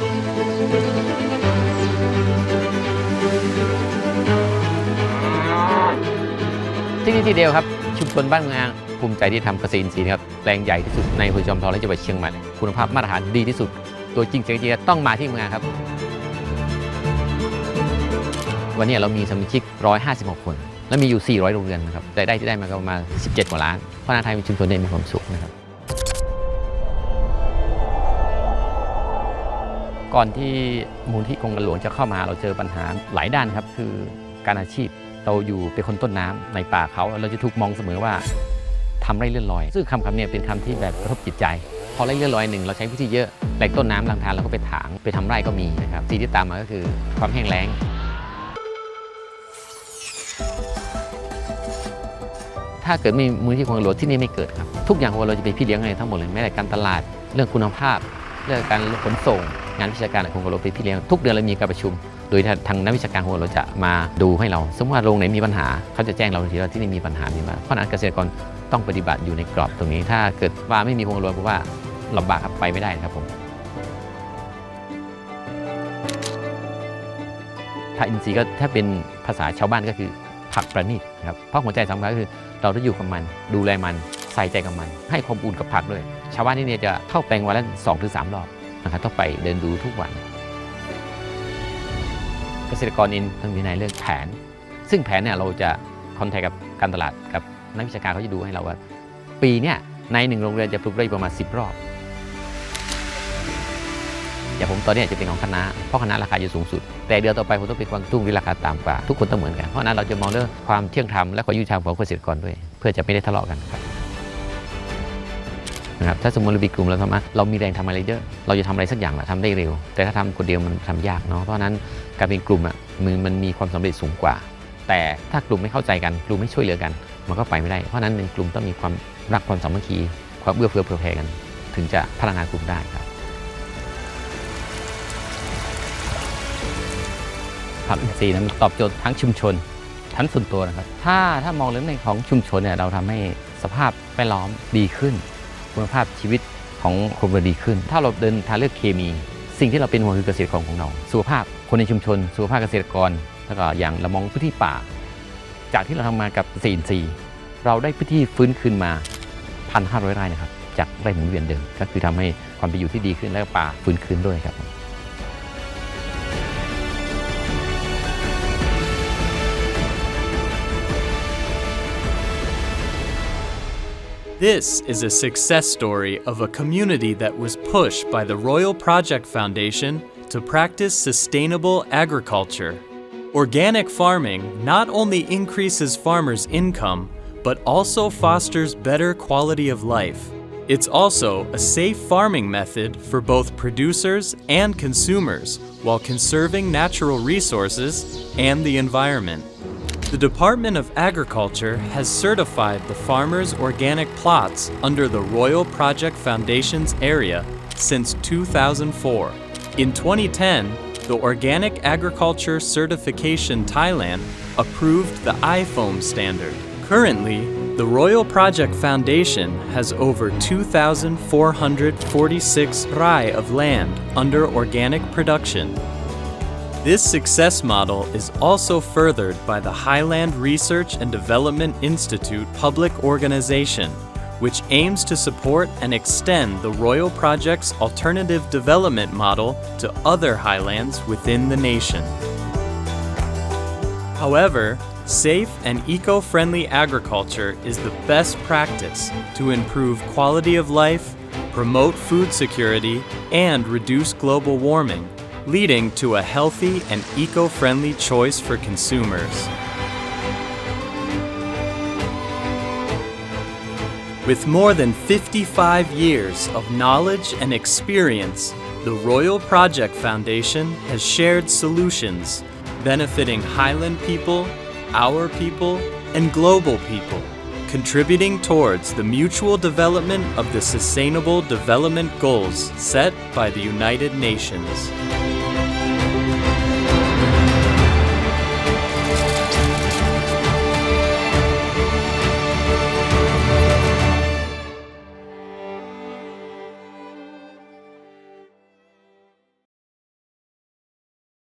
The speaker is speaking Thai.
ที่นี่ที่เดียวครับ ชุมชนบ้านเมืองภูมิใจที่ทำเกษตรอินทรีย์นะครับแปลงใหญ่ที่สุดในอำเภอจอมทองและจังหวัดเชียงใหม่ คุณภาพมาตรฐานดีที่สุด ตัวจริงเสียงจริงต้องมาที่เมืองครับ วันนี้เรามีสมาชิก 156 คน และมีอยู่ 400 โรงเรือนนะครับรายได้ที่ได้มาก็ประมาณ 17 กว่าล้านเพราะนาไทยมีชุมชนได้มีความสุขนะครับ ก่อนที่มูลที่กรมหลวงจะเข้ามาเราเจอปัญหาหลายด้านครับ คือการอาชีพเราอยู่เป็นคนต้นน้ำในป่าเขา เราจะถูกมองเสมอว่าทำไร่เลื่อนลอย ซึ่งคำคำนี้เป็นคำที่แบบกระทบจิตใจ พอไร่เลื่อนลอยหนึ่งเราใช้วิธีเยอะแหล่งต้นน้ำลำธารเราก็ไปถางไปทำไร่ก็มีนะครับสิ่งที่ตามมาก็คือความแห้งแล้งถ้าเกิดมีมูลที่กรมหลวงที่นี่ไม่เกิดครับ ทุกอย่างของเราจะเป็นพี่เลี้ยงให้ทั้งหมดเลยแม้แต่การตลาดเรื่องคุณภาพ เรื่องการขนส่ง งานวิชาการของกรารวงเป็นพี่เลี้ยงทุกเดือนเรามีการประชุม โดยทางนักวิชาการของเราจะมาดูให้เรา สมมติว่าโรงไหนมีปัญหาเขาจะแจ้งเราทันทีว่าที่นี่มีปัญหามีมาเพราะนั้นเกษตรกรต้องปฏิบัติอยู่ในกรอบตรงนี้ ถ้าเกิดว่าไม่มีกรมการหลวงผมว่าลำบากครับไปไม่ได้นะครับผมถ้าอินทรีย์ก็ถ้าเป็นภาษาชาวบ้านก็คือผักประณีตครับเพราะหัวใจสำคัญก็คือเราต้องอยู่กับมันดูแลมัน ใส่ใจกับมัน ให้ความอุ่นกับผักด้วย ชาวบ้านที่เนี่ยจะเข้าแปลงวันละสองถึงสามรอบนะครับต้องไปเดินดูทุกวัน เกษตรกรเองต้องมีในเรื่องแผน ซึ่งแผนเนี่ยเราจะคอนแทคกับการตลาดกับนักวิชาการเขาจะดูให้เราว่า ปีเนี่ยในหนึ่งโรงเรือนจะปลูกได้ประมาณ 10 รอบอย่างผมตอนนี้จะเป็นของคณะเพราะคณะราคาอยู่สูงสุด แต่เดือนต่อไปผมต้องเป็นกวางตุ้งที่ราคาต่ำกว่า ทุกคนต้องเหมือนกัน เพราะนั้นเราจะมองเรื่องความเที่ยงธรรมและความยุติธรรมของเกษตรกรด้วย เพื่อจะไม่ได้ทะเลาะกันครับ นะครับถ้าสมมติเรามีกลุ่มเราทำอะเรามีแรงทำอะไรเยอะเราจะทำอะไรสักอย่างแหละทำได้เร็ว แต่ถ้าทำคนเดียวมันทำยากเนาะเพราะนั้นการเป็นกลุ่มอะมือมันมีความสำเร็จสูงกว่า แต่ถ้ากลุ่มไม่เข้าใจกันกลุ่มไม่ช่วยเหลือกัน มันก็ไปไม่ได้ เพราะนั้นในกลุ่มต้องมีความรักความสามัคคี ความเอื้อเฟื้อเผื่อแผ่กัน ถึงจะพัฒนากลุ่มได้ครับผักอินทรีย์นั้นตอบโจทย์ทั้งชุมชนทั้งส่วนตัวนะครับ ถ้าถ้ามองเรื่องในของชุมชนเนี่ยเราทำให้สภาพแวดล้อมดีขึ้น คุณภาพชีวิตของคนเราดีขึ้น ถ้าเราเดินทางเลือกเคมี สิ่งที่เราเป็นห่วงคือเกษตรกรของเรา สุขภาพคนในชุมชน สุขภาพเกษตรกร แล้วก็อย่างเรามองพื้นที่ป่า จากที่เราทำงานกับเกษตรอินทรีย์เราได้พื้นที่ฟื้นคืนมา 1,500 ไร่นะครับ จากไร่หมุนเวียนเดิม ก็คือทำให้ความเป็นอยู่ที่ดีขึ้นและป่าฟื้นคืนด้วยครับ This is a success story of a community that was pushed by the Royal Project Foundation to practice sustainable agriculture. Organic farming not only increases farmers' income, but also fosters better quality of life. It's also a safe farming method for both producers and consumers while conserving natural resources and the environment. The Department of Agriculture has certified the farmers' organic plots under the Royal Project Foundation's area since 2004. In 2010, the Organic Agriculture Certification Thailand approved the iFoam standard. Currently, the Royal Project Foundation has over 2,446 rai of land under organic production. This success model is also furthered by the Highland Research and Development Institute public organization, which aims to support and extend the Royal Project's alternative development model to other highlands within the nation. However, safe and eco friendly agriculture is the best practice to improve quality of life, promote food security, and reduce global warming, leading to a healthy and eco friendly choice for consumers. With more than 55 years of knowledge and experience, the Royal Project Foundation has shared solutions benefiting Highland people, our people, and global people, contributing towards the mutual development of the Sustainable Development Goals set by the United Nations.